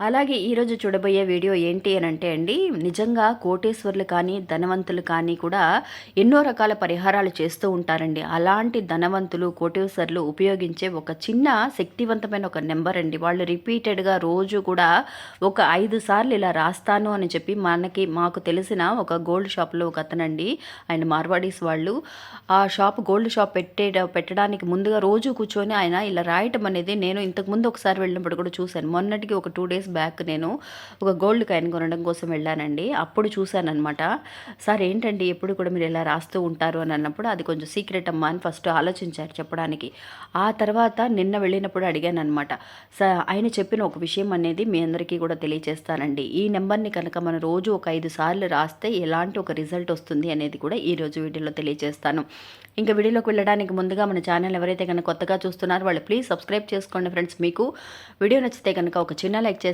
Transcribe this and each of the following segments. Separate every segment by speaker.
Speaker 1: అలాగే ఈరోజు చూడబోయే వీడియో ఏంటి అని అంటే అండి నిజంగా కోటేశ్వర్లు కానీ ధనవంతులు కానీ కూడా ఎన్నో రకాల పరిహారాలు చేస్తూ ఉంటారండి. అలాంటి ధనవంతులు కోటేశ్వర్లు ఉపయోగించే ఒక చిన్న శక్తివంతమైన ఒక నెంబర్ అండి. వాళ్ళు రిపీటెడ్గా రోజు కూడా ఒక ఐదు సార్లు ఇలా రాస్తాను అని చెప్పి మనకి మాకు తెలిసిన ఒక గోల్డ్ షాప్లో ఒక అతనండి ఆయన మార్వాడీస్ వాళ్ళు. ఆ షాప్ గోల్డ్ షాప్ పెట్టే పెట్టడానికి ముందుగా రోజు కూర్చొని ఆయన ఇలా రాయటం అనేది నేను ఇంతకుముందు ఒకసారి వెళ్ళినప్పుడు కూడా చూశాను. మొన్నటికి ఒక టూ డేస్ బ్యాక్ నేను ఒక గోల్డ్ కాయిన్ కొనడం కోసం వెళ్ళానండి. అప్పుడు చూశానమాట అనమాట సార్ ఏంటండి? ఎప్పుడు కూడా మీరు ఇలా రాస్తూ ఉంటారు? అని అన్నప్పుడు అది కొంచెం సీక్రెట్ అమ్మా అని ఫస్ట్ ఆలోచించారు చెప్పడానికి. ఆ తర్వాత నిన్న వెళ్ళినప్పుడు అడిగాను అనమాట సార్ ఆయన చెప్పిన ఒక విషయం అనేది మీ అందరికీ కూడా తెలియజేస్తానండి ఈ నెంబర్ని కనుక మనం రోజు ఒక ఐదు సార్లు రాస్తే ఎలాంటి ఒక రిజల్ట్ వస్తుంది అనేది కూడా ఈ రోజు వీడియోలో తెలియజేస్తాను ఇంకా వీడియోలోకి వెళ్ళడానికి ముందుగా మన ఛానల్ ఎవరైతే కనుక కొత్తగా చూస్తున్నారో వాళ్ళు ప్లీజ్ సబ్స్క్రైబ్ చేసుకోండి ఫ్రెండ్స్. మీకు వీడియో నచ్చితే కనుక ఒక చిన్న లైక్ చేసి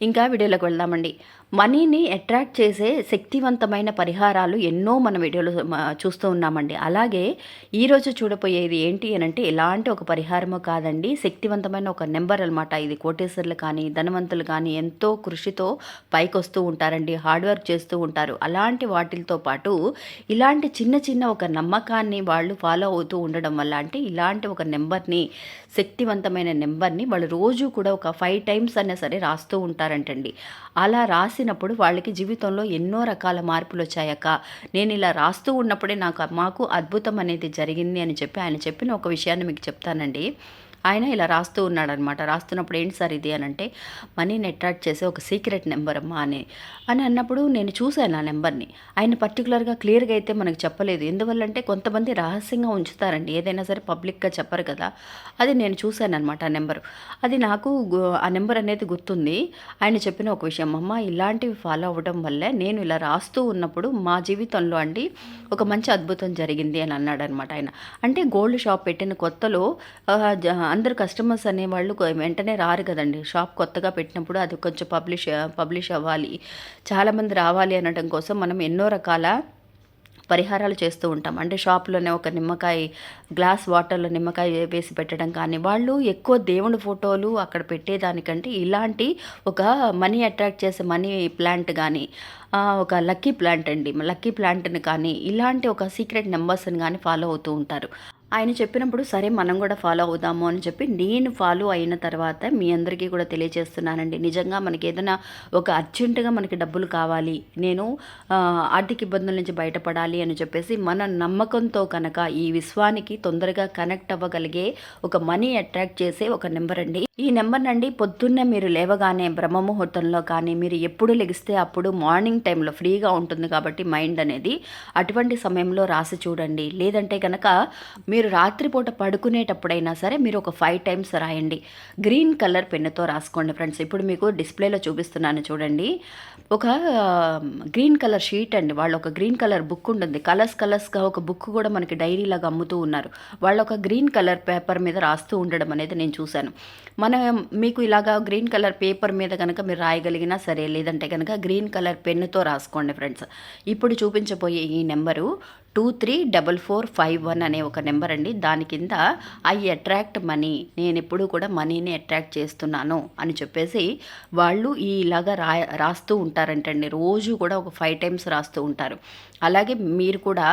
Speaker 1: ఇంకా వీడియోలోకి వెళ్దామండి. మనీని అట్రాక్ట్ చేసే శక్తివంతమైన పరిహారాలు ఎన్నో మన వీడియోలో చూస్తూ ఉన్నామండి. అలాగే ఈరోజు చూడబోయేది ఏంటి అని అంటే ఎలాంటి ఒక పరిహారమో కాదండి. శక్తివంతమైన ఒక నెంబర్ అనమాట ఇది కోటేశ్వర్లు కానీ ధనవంతులు కానీ ఎంతో కృషితో పైకి వస్తూ ఉంటారండి. హార్డ్ వర్క్ చేస్తూ ఉంటారు. అలాంటి వాటితో పాటు ఇలాంటి చిన్న చిన్న ఒక నమ్మకాన్ని వాళ్ళు ఫాలో అవుతూ ఉండడం వల్ల అంటే ఇలాంటి ఒక నెంబర్ని శక్తివంతమైన నెంబర్ని వాళ్ళు రోజు కూడా ఒక ఫైవ్ టైమ్స్ అయినా సరే రాస్తూ ఉంటారు. ఉంటారంటండి అలా రాసినప్పుడు వాళ్ళకి జీవితంలో ఎన్నో రకాల మార్పులు వచ్చాయక నేను ఇలా రాస్తూ ఉన్నప్పుడే నాకు మాకు అద్భుతం అనేది జరిగింది అని చెప్పి ఆయన చెప్పిన ఒక విషయాన్ని మీకు చెప్తానండి. ఆయన ఇలా రాస్తూ ఉన్నాడనమాట. రాస్తున్నప్పుడు ఏంటి సార్ ఇది అని అంటే మనీని అట్రాక్ట్ చేసే ఒక సీక్రెట్ నెంబర్ అమ్మా అని. అని అన్నప్పుడు నేను చూశాను ఆ నెంబర్ని. ఆయన పర్టికులర్గా క్లియర్గా అయితే మనకు చెప్పలేదు. ఎందువల్లంటే కొంతమంది రహస్యంగా ఉంచుతారండి. ఏదైనా సరే పబ్లిక్గా చెప్పరు కదా. అది నేను చూశాను అనమాట ఆ నెంబర్. అది నాకు ఆ నెంబర్ అనేది గుర్తుంది. ఆయన చెప్పిన ఒక విషయం అమ్మ ఇలాంటివి ఫాలో అవ్వడం వల్లే నేను ఇలా రాస్తూ ఉన్నప్పుడు మా జీవితంలో అండి ఒక మంచి అద్భుతం జరిగింది అని అన్నాడనమాట ఆయన. అంటే గోల్డ్ షాప్ పెట్టిన కొత్తలో జ- అందరు కస్టమర్స్ అనేవాళ్ళు వెంటనే రారు కదండి. షాప్ కొత్తగా పెట్టినప్పుడు అది కొంచెం పబ్లిష్ పబ్లిష్ అవ్వాలి. చాలామంది రావాలి అనడం కోసం మనం ఎన్నో రకాల పరిహారాలు చేస్తూ ఉంటాం. అంటే షాప్లోనే ఒక నిమ్మకాయ గ్లాస్ వాటర్లో నిమ్మకాయ వేసి పెట్టడం కానీ వాళ్ళు ఎక్కువ దేవుడి ఫోటోలు అక్కడ పెట్టేదానికంటే ఇలాంటి ఒక మనీ అట్రాక్ట్ చేసే మనీ ప్లాంట్ కానీ ఒక లక్కీ ప్లాంట్ అండి. లక్కీ ప్లాంట్ని కానీ ఇలాంటి ఒక సీక్రెట్ నెంబర్స్ని కానీ ఫాలో అవుతూ ఉంటారు. ఆయన చెప్పినప్పుడు సరే మనం కూడా ఫాలో అవుదాము అని చెప్పి నేను ఫాలో అయిన తర్వాత మీ అందరికీ కూడా తెలియజేస్తున్నానండి నిజంగా మనకి ఏదైనా ఒక అర్జెంటుగా మనకి డబ్బులు కావాలి నేను ఆర్థిక ఇబ్బందుల నుంచి బయటపడాలి అని చెప్పేసి మన నమ్మకంతో కనుక ఈ విశ్వానికి తొందరగా కనెక్ట్ అవ్వగలిగే ఒక మనీ అట్రాక్ట్ చేసే ఒక నెంబర్ అండి. ఈ నెంబర్ నండి పొద్దున్నే మీరు లేవగానే బ్రహ్మ ముహూర్తంలో కానీ మీరు ఎప్పుడు లెగిస్తే అప్పుడు మార్నింగ్ టైంలో ఫ్రీగా ఉంటుంది కాబట్టి మైండ్ అనేది అటువంటి సమయంలో రాసి చూడండి. లేదంటే కనుక మీరు రాత్రిపూట పడుకునేటప్పుడైనా సరే మీరు ఒక ఫైవ్ టైమ్స్ రాయండి. గ్రీన్ కలర్ పెన్నుతో రాసుకోండి ఫ్రెండ్స్. ఇప్పుడు మీకు డిస్ప్లేలో చూపిస్తున్నాను చూడండి. ఒక గ్రీన్ కలర్ షీట్ అండి. వాళ్ళు ఒక గ్రీన్ కలర్ బుక్ ఉంటుంది. కలర్స్ కలర్స్గా ఒక బుక్ కూడా మనకి డైరీ లాగా అమ్ముతూ ఉన్నారు. వాళ్ళు ఒక గ్రీన్ కలర్ పేపర్ మీద రాస్తూ ఉండడం అనేది నేను చూశాను. మనం మీకు ఇలాగా గ్రీన్ కలర్ పేపర్ మీద కనుక మీరు రాయగలిగినా సరే లేదంటే కనుక గ్రీన్ కలర్ పెన్నుతో రాసుకోండి ఫ్రెండ్స్. ఇప్పుడు చూపించబోయే ఈ number two three double four five one అనే ఒక నెంబర్ అండి. దాని కింద ఐ అట్రాక్ట్ మనీ నేను ఎప్పుడూ కూడా మనీని అట్రాక్ట్ చేస్తున్నాను అని చెప్పేసి వాళ్ళు ఈ ఇలాగా రా రాస్తూ ఉంటారంటండి. రోజు కూడా ఒక ఫైవ్ టైమ్స్ రాస్తూ ఉంటారు. అలాగే మీరు కూడా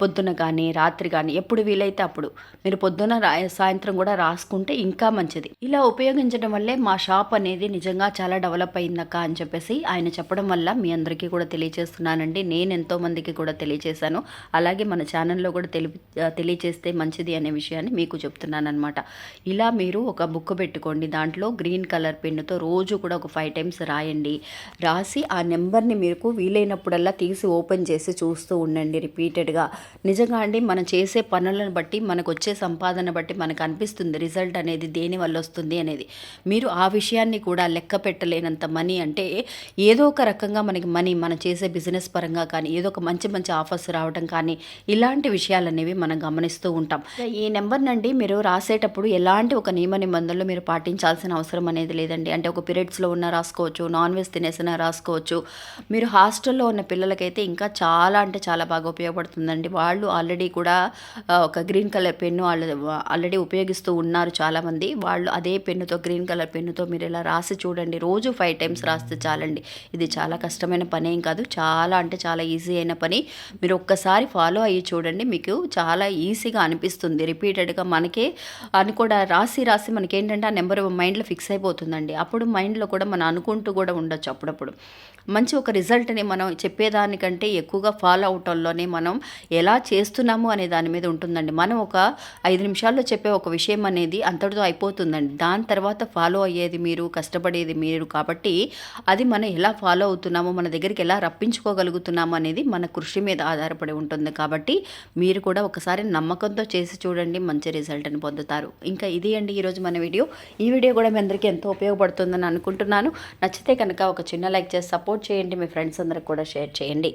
Speaker 1: పొద్దున కానీ రాత్రి కానీ ఎప్పుడు వీలైతే అప్పుడు. మీరు పొద్దున సాయంత్రం కూడా రాసుకుంటే ఇంకా మంచిది. ఇలా ఉపయోగించడం వల్లే మా షాప్ అనేది నిజంగా చాలా డెవలప్ అయిందక్క అని చెప్పేసి ఆయన చెప్పడం వల్ల మీ అందరికీ కూడా తెలియజేస్తున్నానండి నేను ఎంతో మందికి కూడా తెలియజేశాను అలాగే మన ఛానల్లో కూడా తెలి తెలియజేస్తే మంచిది అనే విషయాన్ని మీకు చెప్తున్నాను అనమాట ఇలా మీరు ఒక బుక్ పెట్టుకోండి. దాంట్లో గ్రీన్ కలర్ పెన్నుతో రోజు కూడా ఒక ఫైవ్ టైమ్స్ రాయండి. రాసి ఆ నెంబర్ని మీకు వీలైనప్పుడల్లా తీసి ఓపెన్ చేసి చూస్తూ ఉండండి రిపీటెడ్గా. నిజంగా అండి మనం చేసే పనులను బట్టి మనకు వచ్చే సంపాదన బట్టి మనకు అనిపిస్తుంది రిజల్ట్ అనేది దేని వల్ల వస్తుంది అనేది. మీరు ఆ విషయాన్ని కూడా లెక్క పెట్టలేనంత మనీ అంటే ఏదో ఒక రకంగా మనకి మనీ మనం చేసే బిజినెస్ పరంగా కానీ ఏదో ఒక మంచి మంచి ఆఫర్స్ రావడం కానీ ఇలాంటి విషయాలు అనేవి మనం గమనిస్తూ ఉంటాం. ఈ నెంబర్ నండి మీరు రాసేటప్పుడు ఎలాంటి ఒక నియమ నిబంధనలు మీరు పాటించాల్సిన అవసరం అనేది లేదండి. అంటే ఒక పీరియడ్స్లో ఉన్న రాసుకోవచ్చు నాన్ వెజ్ తినేసిన రాసుకోవచ్చు. మీరు హాస్టల్లో ఉన్న పిల్లలకైతే ఇంకా చాలా అంటే చాలా బాగా ఉపయోగపడుతుందండి. వాళ్ళు ఆల్రెడీ కూడా ఒక గ్రీన్ కలర్ పెన్ను వాళ్ళు ఆల్రెడీ ఉపయోగిస్తూ ఉన్నారు చాలామంది. వాళ్ళు అదే పెన్నుతో గ్రీన్ కలర్ పెన్నుతో మీరు ఇలా రాసి చూడండి. రోజు ఫైవ్ టైమ్స్ రాస్తే చాలండి. ఇది చాలా కష్టమైన పని ఏం కాదు. చాలా అంటే చాలా ఈజీ అయిన పని. మీరు ఒక్కసారి ఫాలో అయ్యి చూడండి. మీకు చాలా ఈజీగా అనిపిస్తుంది. రిపీటెడ్గా మనకే అని కూడా రాసి రాసి మనకి ఏంటంటే ఆ నెంబర్ మైండ్లో ఫిక్స్ అయిపోతుందండి. అప్పుడు మైండ్లో కూడా మనం అనుకుంటూ కూడా ఉండొచ్చు అప్పుడప్పుడు. మంచి ఒక రిజల్ట్ని మనం చెప్పేదానికంటే ఎక్కువగా ఫాలో అవటంలోనే మనం ఎలా చేస్తున్నాము అనే దాని మీద ఉంటుందండి. మనం ఒక ఐదు నిమిషాల్లో చెప్పే ఒక విషయం అనేది అంతటితో అయిపోతుందండి. దాని తర్వాత ఫాలో అయ్యేది మీరు కష్టపడేది మీరు కాబట్టి అది మనం ఎలా ఫాలో అవుతున్నామో మన దగ్గరికి ఎలా రప్పించుకోగలుగుతున్నాము అనేది మన కృషి మీద ఆధారపడి ఉంటుంది. కాబట్టి మీరు కూడా ఒకసారి నమ్మకంతో చేసి చూడండి మంచి రిజల్ట్ని పొందుతారు. ఇంకా ఇది అండి ఈరోజు మన వీడియో. ఈ వీడియో కూడా మీ అందరికీ ఎంతో ఉపయోగపడుతుందని అనుకుంటున్నాను. నచ్చితే కనుక ఒక చిన్న లైక్ చేసి సపోర్ట్ చేయండి. మీ ఫ్రెండ్స్ అందరికి కూడా షేర్ చేయండి.